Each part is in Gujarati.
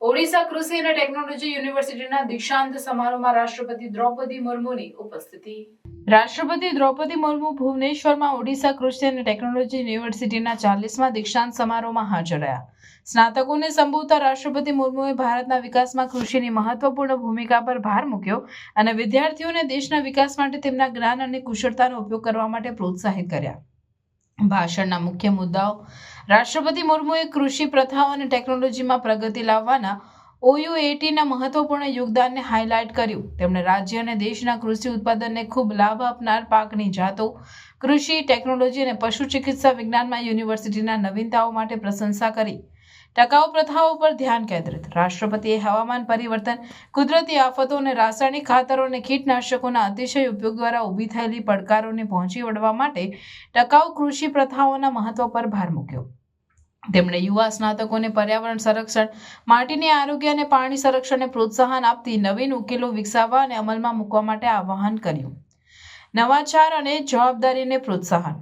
ઓડિશા કૃષિ અને ટેકનોલોજી યુનિવર્સિટીના દીક્ષાંત સમારોહમાં રાષ્ટ્રપતિ દ્રૌપદી મુર્મુની ઉપસ્થિતિ. રાષ્ટ્રપતિ દ્રૌપદી મુર્મુ ભુવનેશ્વરમાં ઓડિશા કૃષિ અને ટેકનોલોજી યુનિવર્સિટીના ચાલીસમાં દીક્ષાંત સમારોહમાં હાજર રહ્યા. સ્નાતકોને સંબોધતા રાષ્ટ્રપતિ મુર્મુએ ભારતના વિકાસમાં કૃષિની મહત્વપૂર્ણ ભૂમિકા પર ભાર મૂક્યો અને વિદ્યાર્થીઓને દેશના વિકાસ માટે તેમના જ્ઞાન અને કુશળતાનો ઉપયોગ કરવા માટે પ્રોત્સાહિત કર્યા. ભાષણના મુખ્ય મુદ્દાઓ. રાષ્ટ્રપતિ મુર્મુએ કૃષિ પ્રથાઓ અને ટેકનોલોજીમાં પ્રગતિ લાવવાના ઓયુએટીના મહત્વપૂર્ણ યોગદાનને હાઇલાઇટ કર્યું. તેમણે રાજ્ય અને દેશના કૃષિ ઉત્પાદનને ખૂબ લાભ આપનાર પાકની જાતો, કૃષિ ટેકનોલોજી અને પશુ ચિકિત્સા વિજ્ઞાનમાં યુનિવર્સિટીના નવીનતાઓ માટે પ્રશંસા કરી. ટકાઉ પ્રથાઓ પર ધ્યાન કેન્દ્રિત. રાષ્ટ્રપતિએ હવામાન પરિવર્તન, કુદરતી આફતો અને રાસાયણિક ખાતરો અને કીટનાશકોના અતિશય ઉપયોગ દ્વારા ઊભી થયેલી પડકારોને પહોંચી વળવા માટે ટકાઉ કૃષિ પ્રથાઓના મહત્વ પર ભાર મૂક્યો. તેમણે યુવા સ્નાતકોને પર્યાવરણ સંરક્ષણ, માટીની આરોગ્ય અને પાણી સંરક્ષણને પ્રોત્સાહન આપતી નવીન ઉકેલો વિકસાવવા અને અમલમાં મૂકવા માટે આહ્વાન કર્યું. નવાચાર અને જવાબદારીને પ્રોત્સાહન.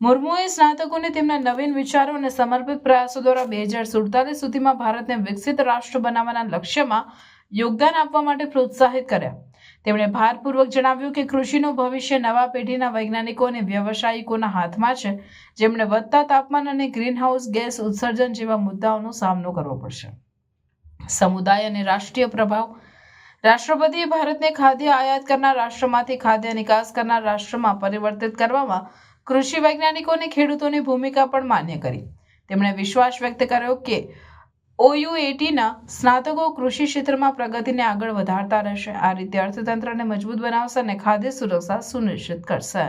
મુર્મુએ સ્નાતકોને તેમના નવીન વિચારો અને સમર્પિત પ્રયાસો દ્વારા બે હજાર સુડતાલીસ સુધીમાં ભારતને વિકસિત રાષ્ટ્ર બનાવવાના લક્ષ્યમાં યોગદાન આપવા માટે પ્રોત્સાહિત કર્યા. તેમણે ભારપૂર્વક જણાવ્યું કે કૃષિનું ભવિષ્ય નવા પેઢીના વૈજ્ઞાનિકો અને વ્યવસાયિકોના હાથમાં છે. જેમણે વધતા તાપમાન અને ગ્રીનહાઉસ ગેસ ઉત્સર્જન જેવા મુદ્દાઓનો સામનો કરવો પડશે. સમુદાય અને રાષ્ટ્રીય પ્રભાવ. રાષ્ટ્રપતિએ ભારતને ખાદ્ય આયાત કરનાર રાષ્ટ્રમાંથી ખાદ્ય નિકાસ કરનાર રાષ્ટ્રમાં પરિવર્તિત કરવામાં કૃષિ વૈજ્ઞાનિકો અને ખેડૂતોની ભૂમિકા પણ માન્ય કરી. તેમણે વિશ્વાસ વ્યક્ત કર્યો કે ઓયુએટીના સ્નાતકો કૃષિ ક્ષેત્રમાં પ્રગતિને આગળ વધારતા રહેશે. આ રીતે અર્થતંત્રને મજબૂત બનાવશે અને ખાદ્ય સુરક્ષા સુનિશ્ચિત કરશે.